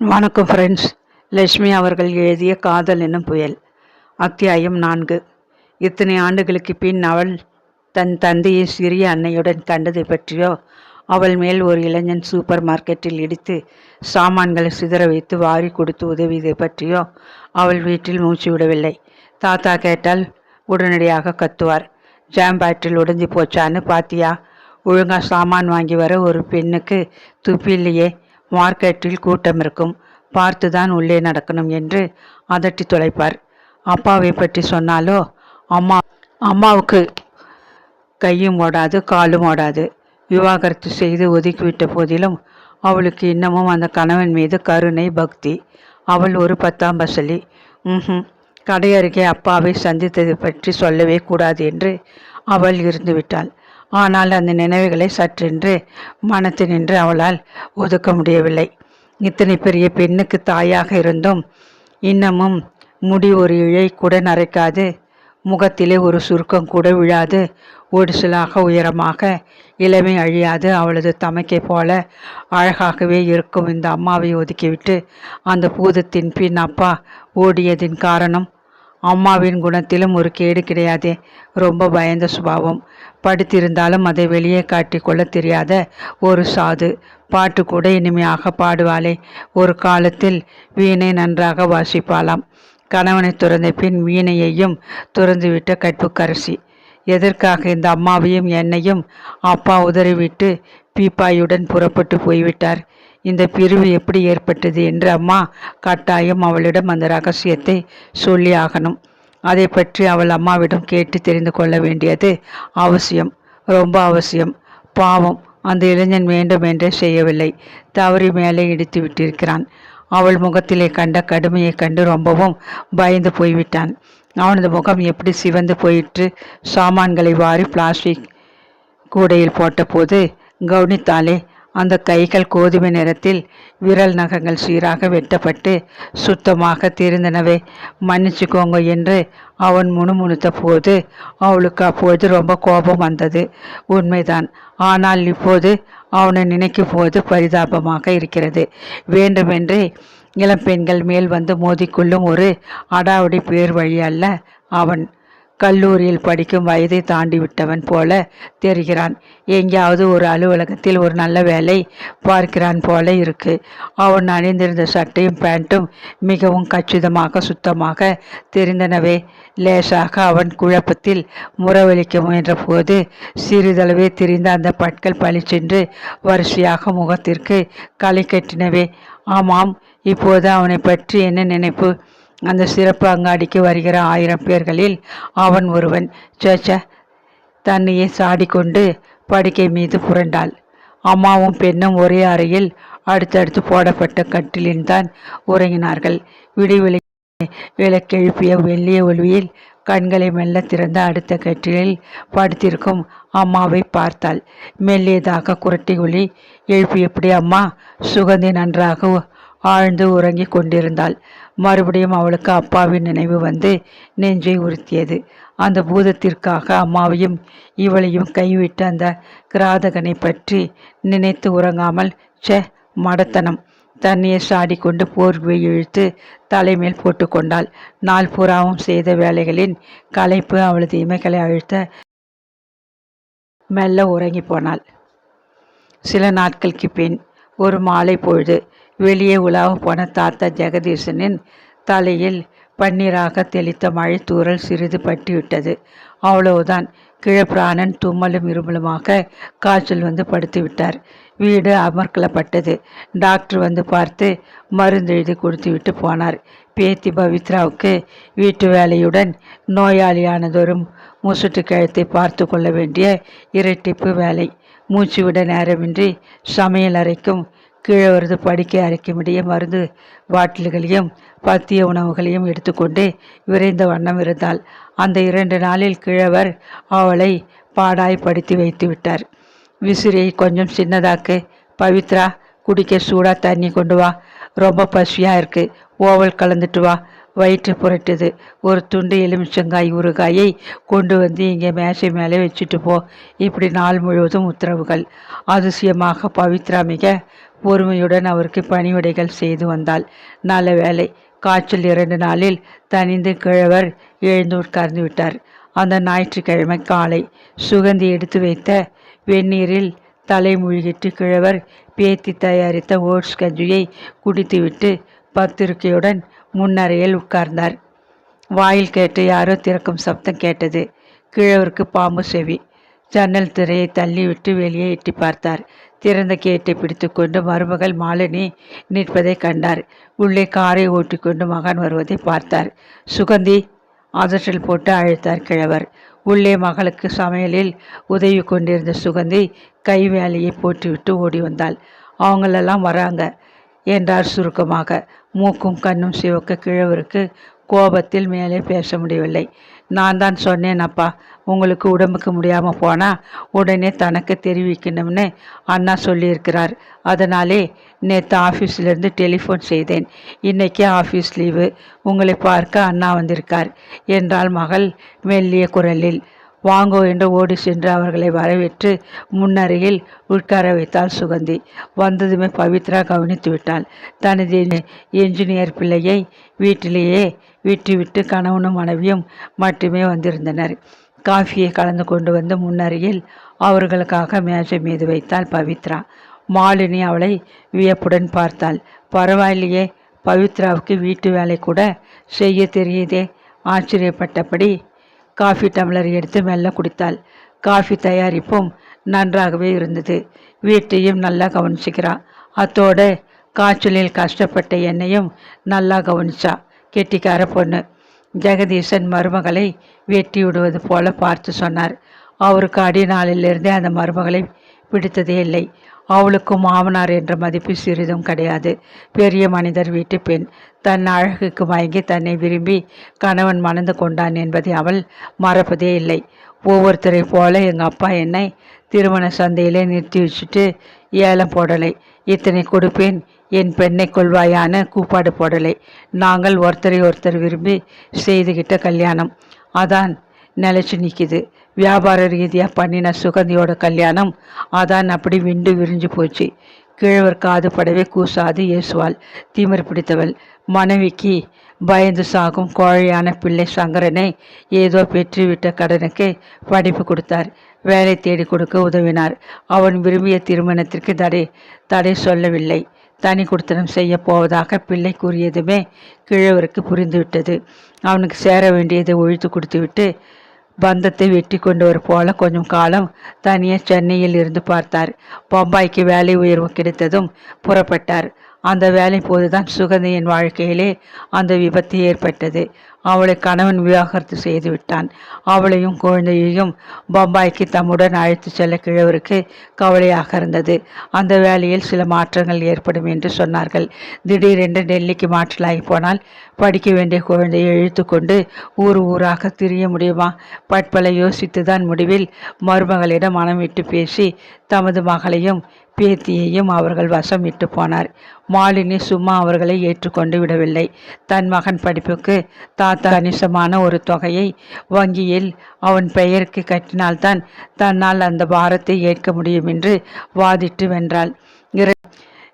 வணக்கம் ஃப்ரெண்ட்ஸ் லட்சுமி அவர்கள் எழுதிய காதல் என்னும் புயல். அத்தியாயம் நான்கு. இத்தனை ஆண்டுகளுக்கு பின் அவள் தன் தந்தையை சிறிய அன்னையுடன் கண்டதை பற்றியோ அவள் மேல் ஒரு இளைஞன் சூப்பர் மார்க்கெட்டில் இடித்து சாமான்களை சிதற வைத்து வாரி கொடுத்து உதவியதை பற்றியோ அவள் வீட்டில் மூச்சு விடவில்லை. தாத்தா கேட்டால் உடனடியாக கத்துவார். ஜாம் பேட்டில் உடைஞ்சு போச்சான்னு பாத்தியா? ஒழுங்காக சாமான் வாங்கி வர ஒரு பெண்ணுக்கு துப்பி இல்லையே. மார்க்கெட்டில் கூட்டம் இருக்கும். பார்த்துதான் உள்ளே நடக்கணும் என்று அதட்டி தொலைப்பார். அப்பாவை பற்றி சொன்னாலோ? அம்மா அம்மாவுக்கு கையும் ஓடாது காலும் ஓடாது. விவாகரத்து செய்து ஒதுக்கிவிட்ட போதிலும் அவளுக்கு இன்னமும் அந்த கணவன் மீது கருணை பக்தி. அவள் ஒரு பத்தாம் பசலி. ம் கடை அருகே அப்பாவை சந்தித்தது பற்றி சொல்லவே கூடாது என்று அவள் இருந்துவிட்டாள். ஆனால் அந்த நினைவுகளை சற்றென்று மனத்தினின்று அவளால் ஒதுக்க முடியவில்லை. இத்தனை பெரிய பெண்ணுக்கு தாயாக இருந்தும் இன்னமும் முடி ஒரு இழை கூட நரைக்காது. முகத்திலே ஒரு சுருக்கம் கூட விழாது. ஒடிசலாக உயரமாக இளமை அழியாது. அவளது தமைக்கை போல அழகாகவே இருக்கும் இந்த அம்மாவை ஒதுக்கிவிட்டு அந்த பூதத்தின் பின் அப்பா ஓடியதின் காரணம் அம்மாவின் குணத்திலும் ஒரு கேடு கிடையாதே. ரொம்ப பயந்த சுபாவம். படுத்திருந்தாலும் அதை வெளியே காட்டிக்கொள்ள தெரியாத ஒரு சாது. பாட்டு கூட இனிமையாக பாடுவாளே. ஒரு காலத்தில் வீணை நன்றாக வாசிப்பாளாம். கணவனை துறந்த பின் வீணையையும் துறந்துவிட்ட கற்புக்கரசி. எதற்காக இந்த அம்மாவையும் என்னையும் அப்பா உதறிவிட்டு பீப்பாயுடன் புறப்பட்டு போய்விட்டார்? இந்த பிரிவு எப்படி ஏற்பட்டது என்று அம்மா கட்டாயம் அவளிடம் அந்த ரகசியத்தை சொல்லி ஆகணும். அதை பற்றி அவள் அம்மாவிடம் கேட்டு தெரிந்து கொள்ள வேண்டியது அவசியம் ரொம்ப அவசியம். பாவம் அந்த இளைஞன் வேண்டும் என்றே செய்யவில்லை. தவறி மேலே இடித்து விட்டிருக்கிறான். அவள் முகத்திலே கண்ட கடுமையை கண்டு ரொம்பவும் பயந்து போய்விட்டான். அவனது முகம் எப்படி சிவந்து போயிற்று? சாமான்களை வாரி பிளாஸ்டிக் கூடையில் போட்டபோது கவனித்தாலே அந்த கைகள் கோதுமை நிறத்தில் விரல் நகங்கள் சீராக வெட்டப்பட்டு சுத்தமாக தெரிந்தனவே. மன்னிச்சுக்கோங்க என்று அவன் முணுமுணுத்த போது அவளுக்கு அப்போது ரொம்ப கோபம் வந்தது. உண்மைதான். ஆனால் இப்போது அவனை நினைக்கும் போது பரிதாபமாக இருக்கிறது. வேண்டுமென்றே இளம்பெண்கள் மேல் வந்து மோதிக்கொள்ளும் ஒரு அடாவடி பேர் வழி அல்ல அவன். கல்லூரியில் படிக்கும் வயதை தாண்டி விட்டவன் போல தெரிகிறான். எங்கேயாவது ஒரு அலுவலகத்தில் ஒரு நல்ல வேலை பார்க்கிறான் போல இருக்கு. அவன் அணிந்திருந்த சட்டையும் பேண்ட்டும் மிகவும் கச்சிதமாக சுத்தமாக தெரிந்தனவே. லேசாக அவன் குழப்பத்தில் முறவழிக்க முயன்ற போது சிறிதளவே தெரிந்த அந்த பட்கள் பழிச்சென்று வரிசையாக முகத்திற்கு களை கட்டினவே. ஆமாம் இப்போது அவனை பற்றி என்ன நினைப்பு? அந்த சிறப்பு அங்காடிக்கு வருகிற ஆயிரம் பேர்களில் அவன் ஒருவன். சேச்ச தன்னையே சாடிக்கொண்டு படுக்கை மீது புரண்டாள். அம்மாவும் பெண்ணும் ஒரே அறையில் அடுத்தடுத்து போடப்பட்ட கட்டிலில்தான் உறங்கினார்கள். விடுவிலை விளக்கெழுப்பிய வெள்ளிய ஒளியில் கண்களை மெல்ல திறந்த அடுத்த கட்டிலில் படுத்திருக்கும் அம்மாவை பார்த்தாள். மெல்லியதாக குரட்டி ஒளி எழுப்பியபடி அம்மா சுகந்தி நன்றாக ஆழ்ந்து உறங்கி கொண்டிருந்தாள். மறுபடியும் அவளுக்கு அப்பாவின் நினைவு வந்து நெஞ்சை உறுத்தியது அந்த பூதத்திற்காக அம்மாவையும் இவளையும் கைவிட்டு அந்த கிராதகனை பற்றி நினைத்து உறங்காமல் செ மடத்தனம். தண்ணியை சாடிக்கொண்டு போர்வை இழுத்து தலைமேல் போட்டுக்கொண்டாள் நாள் புறாவும் செய்த வேலைகளின் களைப்பு அவளது இமைகளை அழுத்த மெல்ல உறங்கி போனாள். சில நாட்களுக்கு பின் ஒரு மாலை பொழுது வெளியே உலாவ போன தாத்தா ஜெகதீசனின் தலையில் பன்னீராக தெளித்த மழை தூரல் சிறிது பட்டிவிட்டது. அவ்வளவுதான். கிழப்பிராணன் தும்மலும் இருமலுமாக காய்ச்சல் வந்து படுத்து விட்டார் வீடு அமர்க்கலப்பட்டது. டாக்டர் வந்து பார்த்து மருந்து எழுதி கொடுத்து விட்டு போனார். பேத்தி பவித்ராவுக்கு வீட்டு வேலையுடன் நோயாளியானதொரும் முசுட்டு கழுத்தை பார்த்து கொள்ள வேண்டிய இரட்டிப்பு வேலை. மூச்சு விட நேரமின்றி சமையல் அறைக்கும் கீழே வருது படிக்க அரைக்கும்படிய மருந்து பாட்டில்களையும் பத்திய உணவுகளையும் எடுத்துக்கொண்டு விரைந்த வண்ணம் இருந்தாள் அந்த இரண்டு நாளில் கிழவர் அவளை பாடாய் படுத்தி வைத்து விட்டார். விசிறியை கொஞ்சம் சின்னதாக்கு பவித்ரா குடிக்க சூடாக தண்ணி கொண்டு வா ரொம்ப பசியாக இருக்குது ஓவல் கலந்துட்டு வா வயிற்று புரட்டுது. ஒரு துண்டு எலுமிச்சங்காய் ஊறுகாயை கொண்டு வந்து இங்கே மேசை மேலே வச்சுட்டு போ. இப்படி நாள் முழுவதும் உத்தரவுகள். அதிசயமாக பவித்ரா மிக பொறுமையுடன் அவருக்கு பணிவிடைகள் செய்து வந்தாள். நல்ல வேலை காய்ச்சல் இரண்டு நாளில் தனிந்து கிழவர் எழுந்து உட்கார்ந்து விட்டார். அந்த ஞாயிற்றுக்கிழமை காலை சுகந்தி எடுத்து வைத்த வெந்நீரில் தலை மூழ்கிட்டு கிழவர் பேத்தி தயாரித்த ஓட்ஸ் கஞ்சியை குடித்துவிட்டு பத்திரிகையுடன் முன்னறையில் உட்கார்ந்தார். வாயில் கேட்டு யாரோ திறக்கும் சப்தம் கேட்டது. கிழவருக்கு பாம்பு செவி. ஜன்னல் திரையை தள்ளிவிட்டு வெளியே எட்டி பார்த்தார். திறந்த கேட்டை பிடித்துக்கொண்டு மருமகள் மாலினி நிற்பதை கண்டார். உள்ளே காரை ஓட்டிக்கொண்டு மகன் வருவதை பார்த்தார். சுகந்தி அதற்றல் போட்டு அழைத்தார் கிழவர். உள்ளே மகளுக்கு சமையலில் உதவி கொண்டிருந்த சுகந்தி கை வேலையை போட்டுவிட்டு ஓடி வந்தாள். அவங்களெல்லாம் வராங்க என்றார் சுருக்கமாக. மூக்கும் கண்ணும் சிவக்க கிழவருக்கு கோபத்தில் மேலே பேச முடியவில்லை. நான் தான் சொன்னேன் அப்பா உங்களுக்கு உடம்புக்கு முடியாமல் போனால் உடனே தனக்கு தெரிவிக்கணும்னு அண்ணா சொல்லியிருக்கிறார். அதனாலே நேற்று ஆஃபீஸ்லேருந்து டெலிஃபோன் செய்தேன். இன்றைக்கி ஆஃபீஸ் லீவு. உங்களை பார்க்க அண்ணா வந்திருக்கார். என்றாள் மகள் மெல்லிய குரலில். வாங்கோ என்று ஓடி சென்று அவர்களை வரவேற்று முன்னருகில் உட்கார வைத்தாள் சுகந்தி. வந்ததுமே பவித்ரா கவனித்து விட்டாள். தனது என்ஜினியர் பிள்ளையை வீட்டிலேயே விட்டுவிட்டு கணவனும் மனைவியும் மட்டுமே வந்திருந்தனர். காஃபியை கலந்து கொண்டு வந்து முன்னருகில் அவர்களுக்காக மேஜை மீது வைத்தாள் பவித்ரா. மாலினி அவளை வியப்புடன் பார்த்தாள். பரவாயில்லையே பவித்ராவுக்கு வீட்டு வேலை கூட செய்ய தெரியுதே. ஆச்சரியப்பட்டபடி காஃபி டம்ளர் எடுத்து மெல்ல குடித்தாள். காஃபி தயாரிப்பும் நன்றாகவே இருந்தது. வீட்டையும் நல்லா கவனிச்சுக்கிறான் அத்தோடு காய்ச்சலில் கஷ்டப்பட்ட என்னையும் நல்லா கவனிச்சா. கெட்டிக்கார பொண்ணு. ஜெகதீசன் மருமகளை வெட்டி விடுவது போல பார்த்து சொன்னார். அவருக்கு அடி நாளிலிருந்தே அந்த மருமகளை பிடித்ததே இல்லை. அவளுக்கும் மாமனார் என்ற மதிப்பு சிறிதும் கிடையாது. பெரிய மனிதர் வீட்டு பெண். தன் அழகுக்கு மயங்கி தன்னை விரும்பி கணவன் மணந்து கொண்டான் என்பதை அவள் மறப்பதே இல்லை. ஒவ்வொருத்தரை போல எங்கள் அப்பா என்னை திருமண சந்தையிலே நிறுத்தி வச்சுட்டு ஏலம் போடலை. இத்தனை கொடுப்பேன். என் பெண்ணை கொள்வாயான கூப்பாடு போடலை. நாங்கள் ஒருத்தரை ஒருத்தர் விரும்பி செய்துகிட்ட கல்யாணம். அதான் நிலச்சி நிற்கிது வியாபார ரீதியாக பண்ணின சுகந்தியோட கல்யாணம். அதான் அப்படி விண்டு விரிஞ்சு போச்சு. கிழவர் காது படவே கூசாது இயேசுவால். தீமர் பிடித்தவள். மனைவிக்கு பயந்து சாகும் கோழையான பிள்ளை சங்கரனை ஏதோ பெற்றுவிட்ட கடனுக்கு படிப்பு கொடுத்தார். வேலை தேடி கொடுக்க உதவினார். அவன் விரும்பிய திருமணத்திற்கு தடை தடை சொல்லவில்லை. தனி குடித்தனம் செய்ய போவதாக பிள்ளை கூறியதுமே கிழவருக்கு புரிந்துவிட்டது. அவனுக்கு சேர வேண்டியதை ஒழித்து கொடுத்துவிட்டு பந்தத்தை வெட்டி கொண்டவர் போல கொஞ்சம் காலம் தனியாக சென்னையில் இருந்து பார்த்தார். பம்பாய்க்கு வேலை உயர்வு கிடைத்ததும் புறப்பட்டார். அந்த வேலை போதுதான் சுகந்தியின் வாழ்க்கையிலே அந்த விபத்து ஏற்பட்டது. அவளை கணவன் விவாகரத்து செய்து விட்டான். அவளையும் குழந்தையையும் பம்பாய்க்கு தம்முடன் அழைத்து செல்ல கிழவருக்கு கவலையாக இருந்தது அந்த வேலையில் சில மாற்றங்கள் ஏற்படும் என்று சொன்னார்கள். திடீரென்று டெல்லிக்கு மாற்றலாகி போனால் படிக்க வேண்டிய குழந்தையை இழுத்துக்கொண்டு ஊர் ஊராக திரிய முடியுமா? பட்பல யோசித்துதான் முடிவில் மருமகளிடம் மனம் விட்டு பேசி தமது மகளையும் பேத்தியையும் அவர்கள் வசம் விட்டு போனார். மாலினி சும்மா அவர்களை ஏற்றுக்கொண்டு விடவில்லை. தன் மகன் படிப்புக்கு தாத்தா கணிசமான ஒரு தொகையை வங்கியில் அவன் பெயருக்கு கட்டினால்தான் தன்னால் அந்த பாரத்தை ஏற்க முடியும் என்று வாதிட்டு வென்றாள்.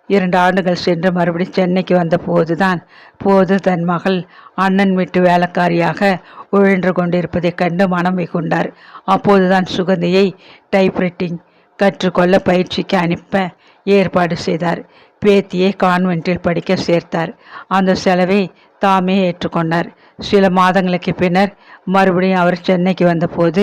இரண்டு ஆண்டுகள் சென்று மறுபடி சென்னைக்கு வந்த போதுதான் போது தன் மகள் அண்ணன் வீட்டு வேலைக்காரியாக உழன்று கொண்டிருப்பதைக் கண்டு மனம் மிகுண்டார் அப்போதுதான் சுகந்தியை டைப்ரைட்டிங் கற்றுக்கொள்ள பயிற்சிக்கு அனுப்ப ஏற்பாடு செய்தார். பேத்தியை கான்வென்ட்டில் படிக்க சேர்த்தார். அந்த செலவை தாமே ஏற்றுக்கொண்டார். சில மாதங்களுக்கு பின்னர் மறுபடியும் அவர் சென்னைக்கு வந்தபோது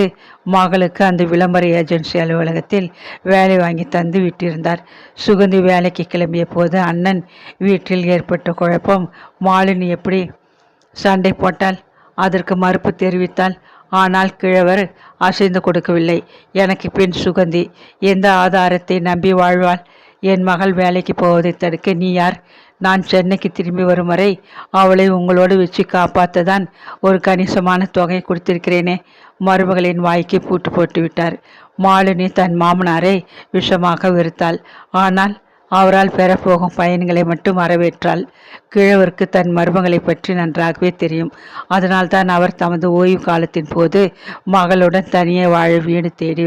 மகளுக்கு அந்த விளம்பர ஏஜென்சி அலுவலகத்தில் வேலை வாங்கி தந்து விட்டிருந்தார். சுகந்தி வேலைக்கு கிளம்பிய போது அண்ணன் வீட்டில் ஏற்பட்ட குழப்பம் மாலினி எப்படி சண்டை போட்டால்? அதற்கு மறுப்பு தெரிவித்தால் ஆனால் கிழவர் அசைந்து கொடுக்கவில்லை. எனக்கு பின் சுகந்தி. எந்த ஆதாரத்தை நம்பி வாழ்வாள்? என் மகள் வேலைக்கு போவதை தடுக்க நீ யார்? நான் சென்னைக்கு திரும்பி வரும் வரை அவளை உங்களோடு வச்சு காப்பாற்றதான் ஒரு கணிசமான தொகை கொடுத்திருக்கிறேனே. மருமகளின் வாய்க்கு பூட்டு போட்டு விட்டார் மாலினி தன் மாமனாரை விஷமாக வெறுத்தாள். ஆனால் அவரால் பெறப்போகும் பயன்களை மட்டும் வரவேற்றாள் கிழவருக்கு தன் மர்மங்களை பற்றி நன்றாகவே தெரியும். அதனால் தான் அவர் தமது ஓய்வு காலத்தின் போது மகளுடன் தனியே வாழ வீடு தேடி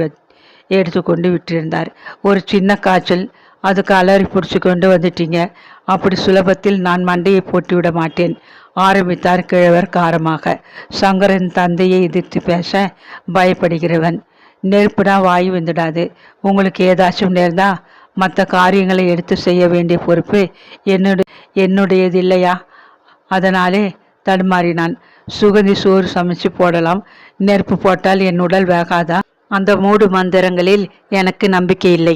எடுத்துக்கொண்டு விட்டிருந்தார். ஒரு சின்ன காய்ச்சல். அதுக்கு அலறி பிடிச்சி கொண்டு வந்துட்டீங்க. அப்படி சுலபத்தில் நான் மண்டையை போட்டுவிட மாட்டேன். ஆரம்பித்தார் கிழவர் காரமாக. சங்கரன் தந்தையை எதிர்த்து பேச பயப்படுகிறவன். நெருப்புனா வாயு வந்துடாது. உங்களுக்கு ஏதாச்சும் நேர்ந்தா மற்ற காரியங்களை எடுத்து செய்ய வேண்டிய பொறுப்பு என்னுடைய என்னுடையது இல்லையா அதனாலே தடுமாறினான். சுகந்தி சோறு சமைச்சு போடலாம். நெருப்பு போட்டால் என் உடல் வேகாதா? அந்த மூடு மந்திரங்களில் எனக்கு நம்பிக்கை இல்லை.